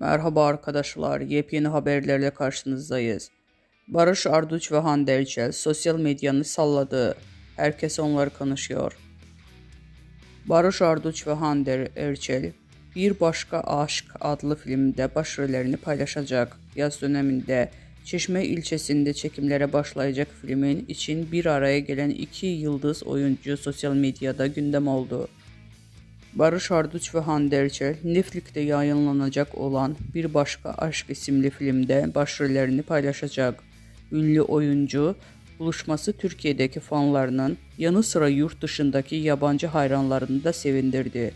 Merhaba arkadaşlar, yepyeni haberlerle karşınızdayız. Barış Arduç ve Hande Erçel sosyal medyanı salladı. Herkes onları konuşuyor. Barış Arduç ve Hande Erçel Bir Başka Aşk adlı filmde başrollerini paylaşacak. Yaz döneminde Çeşme ilçesinde çekimlere başlayacak filmin için bir araya gelen iki yıldız oyuncu sosyal medyada gündem oldu. Barış Arduç ve Hande Erçel, Netflix'te yayınlanacak olan Bir Başka Aşk isimli filmde başrollerini paylaşacak. Ünlü oyuncu, buluşması Türkiye'deki fanlarının yanı sıra yurt dışındaki yabancı hayranlarını da sevindirdi.